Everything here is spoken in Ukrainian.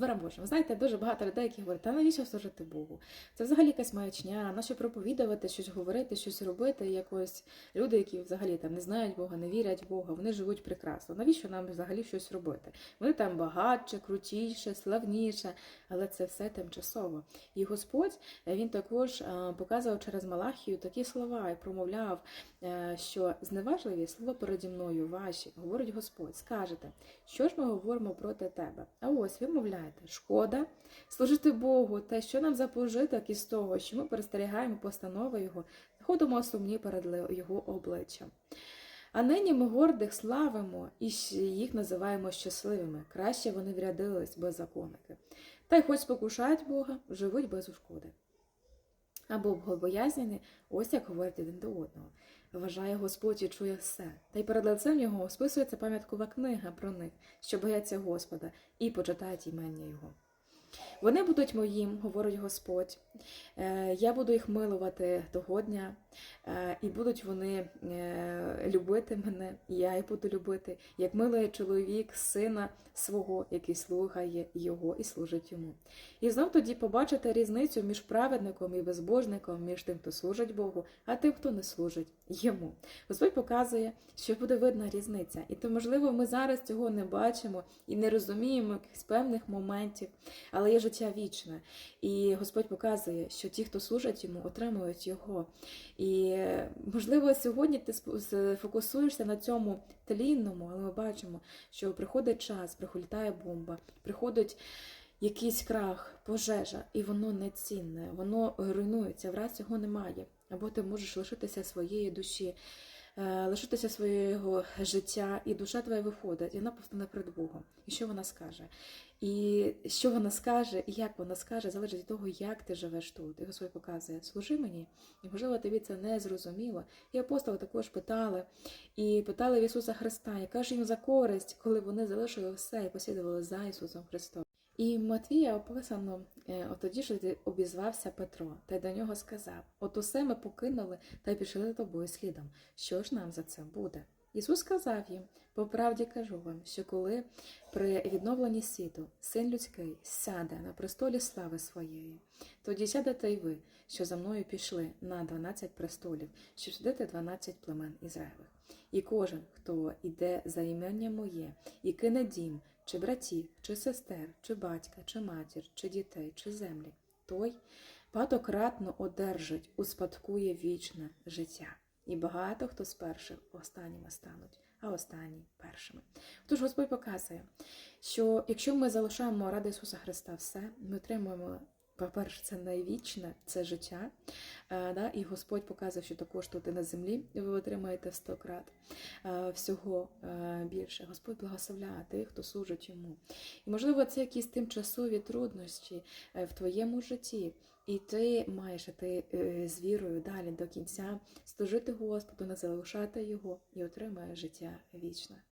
Богом. Ви знаєте, дуже багато людей, які говорять, та навіщо служити Богу? Це взагалі якась маячня, нащо проповідувати, щось говорити, щось робити. Якось люди, які взагалі там не знають Бога, не вірять в Бога, вони живуть прекрасно. Навіщо нам взагалі щось робити? Вони там багатше, крутіше, славніше, але це все тимчасово. І Господь він також показував через Малахію такі слова і промовляв, е, що зневажливі слова переді мною ваші, говорить Господь, скажете, що ж ми говоримо проти тебе? А ось ви мовляєте, шкода служити Богу, та що нам за пожиток із того, що ми перестерігаємо постанови Його, ходимо сумні перед Його обличчям. А нині ми гордих славимо і їх називаємо щасливими. Краще вони врядились беззаконники. Та й хоч спокушають Бога, живуть без ушкоди. Або богобоязнені, ось як говорять один до одного. Вважає Господь і чує все. Та й перед лицем його списується пам'яткова книга про них, що бояться Господа, і почитають імення Його. Вони будуть моїм, говорить Господь. Е, Я буду їх милувати того дня, е, і будуть вони е, любити мене, і я їх буду любити, як милує чоловік сина свого, який слухає його і служить йому. І знов тоді побачите різницю між праведником і безбожником, між тим, хто служить Богу, а тим, хто не служить йому. Господь показує, що буде видна різниця. І то, можливо, ми зараз цього не бачимо і не розуміємо якихось певних моментів, але є життя вічне. І Господь показує, що ті, хто служать йому, отримують його. І можливо, сьогодні ти фокусуєшся на цьому тлінному, але ми бачимо, що приходить час, прилітає бомба, приходить якийсь крах, пожежа, і воно не цінне, воно руйнується, враз цього немає. Або ти можеш лишитися своєї душі, лишитися свого життя, і душа твоя виходить, і вона повстане перед Богом. І що вона скаже? І що вона скаже, і як вона скаже, залежить від того, як ти живеш тут. І Господь показує, служи мені. І можливо, тобі це не зрозуміло. І апостоли також питали, і питали в Ісуса Христа, яка ж їм за користь, коли вони залишили все і послідували за Ісусом Христом. І Матвія описано е, от тоді ж обізвався Петро, та й до нього сказав: От усе ми покинули та пішли за тобою слідом. Що ж нам за це буде? Ісус сказав їм: по правді кажу вам, що коли при відновленні світу син людський сяде на престолі слави своєї, тоді сядете й ви, що за мною пішли на 12 престолів, щоб судити 12 племен Ізраїлевих. І кожен, хто іде за ім'я моє, і кине дім, чи братів, чи сестер, чи батька, чи матір, чи дітей, чи землі, той багатократно одержить, успадкує вічне життя. І багато хто з перших останніми стануть, а останні першими. Тож Господь показує, що якщо ми залишаємо ради Ісуса Христа все, ми отримуємо, по-перше, це найвічне, це життя. Е, да? І Господь показує, що також тут і на землі ви отримаєте в сто крат е, всього е, більше. Господь благословляє тих, хто служить йому. І можливо, це якісь тимчасові труднощі в твоєму житті. І ти маєш іти е, з вірою далі до кінця, служити Господу, не залишати його і отримає життя вічне.